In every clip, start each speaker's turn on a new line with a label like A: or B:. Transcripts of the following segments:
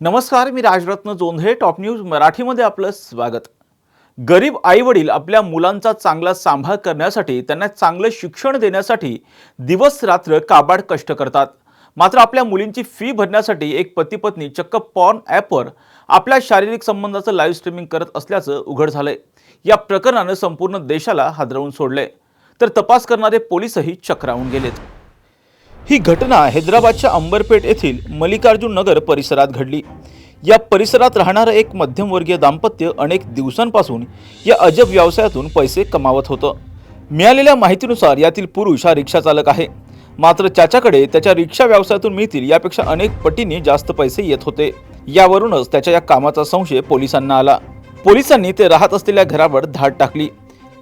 A: नमस्कार मी Rajratna Jondhale top news मराठीमध्ये आपलं स्वागत. गरीब आईवडील आपल्या मुलांचा चांगला सांभाळ करण्यासाठी त्यांना चांगलं शिक्षण देण्यासाठी दिवस रात्र काबाड कष्ट करतात. मात्र आपल्या मुलींची फी भरण्यासाठी एक पतीपत्नी चक्क पॉर्न ॲपवर आपल्या शारीरिक संबंधाचं लाईव्ह स्ट्रीमिंग करत असल्याचं उघड झालंय. या प्रकरणानं संपूर्ण देशाला हादरवून सोडलंय. तर तपास करणारे पोलीसही चक्रावून गेलेत. ही घटना हैदराबादच्या अंबरपेठ येथील मल्लिकार्जुन नगर परिसरात घडली. या परिसरात राहणारं एक मध्यमवर्गीय दाम्पत्य अनेक दिवसांपासून या अजब व्यवसायातून पैसे कमावत होतं. मिळालेल्या माहितीनुसार यातील पुरुष हा रिक्षा चालक आहे. मात्र त्याच्याकडे त्याच्या रिक्षा व्यवसायातून मिळतील यापेक्षा अनेक पटीने जास्त पैसे येत होते. यावरूनच त्याच्या या कामाचा संशय पोलिसांना आला. पोलिसांनी ते राहत असलेल्या घरावर धाड टाकली.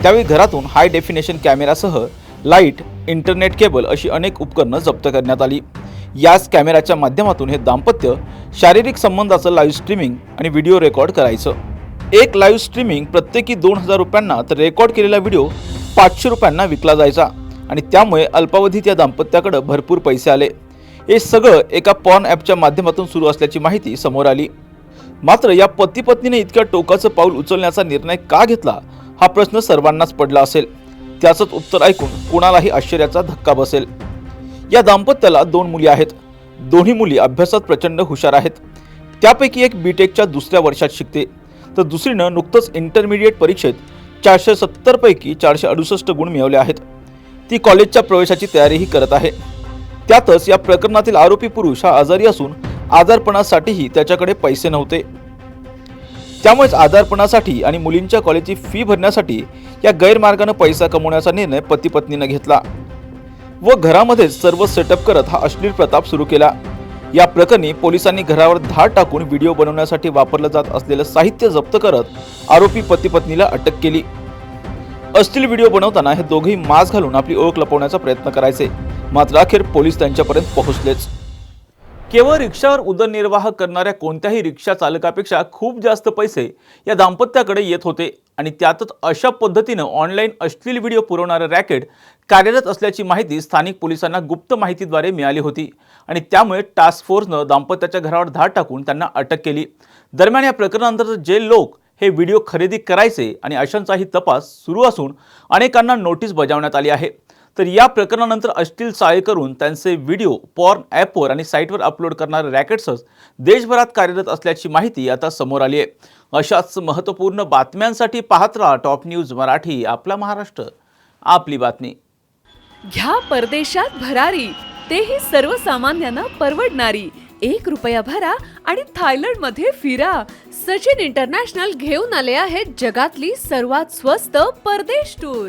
A: त्यावेळी घरातून हाय डेफिनेशन कॅमेरासह लाइट इंटरनेट केबल अशी अनेक उपकरणं जप्त करण्यात आली. याच कॅमेऱ्याच्या माध्यमातून हे दाम्पत्य शारीरिक संबंधाचं लाईव्ह स्ट्रीमिंग आणि व्हिडिओ रेकॉर्ड करायचं. एक लाईव्ह स्ट्रीमिंग प्रत्येकी दोन हजार रुपयांना तर रेकॉर्ड केलेला व्हिडिओ पाचशे रुपयांना विकला जायचा आणि त्यामुळे अल्पावधीत या दाम्पत्याकडं भरपूर पैसे आले. हे सगळं एका पॉर्न ॲपच्या माध्यमातून सुरू असल्याची माहिती समोर आली. मात्र या पती पत्नीने इतक्या टोकाचं पाऊल उचलण्याचा निर्णय का घेतला? हा प्रश्न सर्वांनाच पडला असेल. त्याचंच उत्तर ऐकून कुणालाही आश्चर्याचा धक्का बसेल. या दाम्पत्याला दोन मुली आहेत. दोन्ही मुली अभ्यासात प्रचंड हुशार आहेत. त्यापैकी एक बीटेकच्या दुसऱ्या वर्षात शिकते. तर दुसरीनं नुकतंच इंटरमिडिएट परीक्षेत चारशे सत्तरपैकी चारशे अडुसष्ट गुण मिळवले आहेत. ती कॉलेजच्या प्रवेशाची तयारीही करत आहे. त्यातच या प्रकरणातील आरोपी पुरुष हा आजारी असून आजारपणासाठीही त्याच्याकडे पैसे नव्हते. त्यामुळेच आजारपणासाठी आणि मुलींच्या कॉलेजची फी भरण्यासाठी या गैरमार्गानं पैसा कमवण्याचा निर्णय पती पत्नीनं घेतला. व घरामध्येच सर्व सेटअप करत हा अश्लील प्रताप सुरू केला. या प्रकरणी पोलिसांनी घरावर धाड टाकून व्हिडिओ बनवण्यासाठी वापरलं जात असलेलं साहित्य जप्त करत आरोपी पती पत्नीला अटक केली. अश्लील व्हिडिओ बनवताना हे दोघेही मास्क घालून आपली ओळख लपवण्याचा प्रयत्न करायचे. मात्र अखेर पोलीस त्यांच्यापर्यंत पोहोचलेच. केवळ रिक्षावर उदरनिर्वाह करणाऱ्या कोणत्याही रिक्षा चालकापेक्षा खूप जास्त पैसे या दाम्पत्याकडे येत होते. आणि त्यातच अशा पद्धतीनं ऑनलाईन अश्लील व्हिडिओ पुरवणारं रॅकेट कार्यरत असल्याची माहिती स्थानिक पोलिसांना गुप्त माहितीद्वारे मिळाली होती. आणि त्यामुळे टास्क फोर्सनं दाम्पत्याच्या घरावर धाड टाकून त्यांना अटक केली. दरम्यान या प्रकरणानंतर जे लोक हे व्हिडिओ खरेदी करायचे आणि अशांचाही तपास सुरू असून अनेकांना नोटीस बजावण्यात आली आहे. तर या प्रकरणानंतर अश्लील चाळे करून त्यांचे व्हिडिओ पॉर्न ॲपवर आणि साईटवर अपलोड करणारे रॅकेट्सच देशभरात कार्यरत असल्याची माहिती आता समोर आली आहे. अशाच महत्त्वपूर्ण बातम्यांसाठी पाहत राहा टॉप न्यूज मराठी आपला महाराष्ट्र. आपली बातमी.
B: घ्या परदेशात भरारी तेही सर्वसामान्यांना परवडणारी. एक रुपया भरा आणि थायलंडमध्ये फिरा. सचिन इंटरनॅशनल घेऊन आले आहेत जगातली सर्वात स्वस्त परदेश टूर.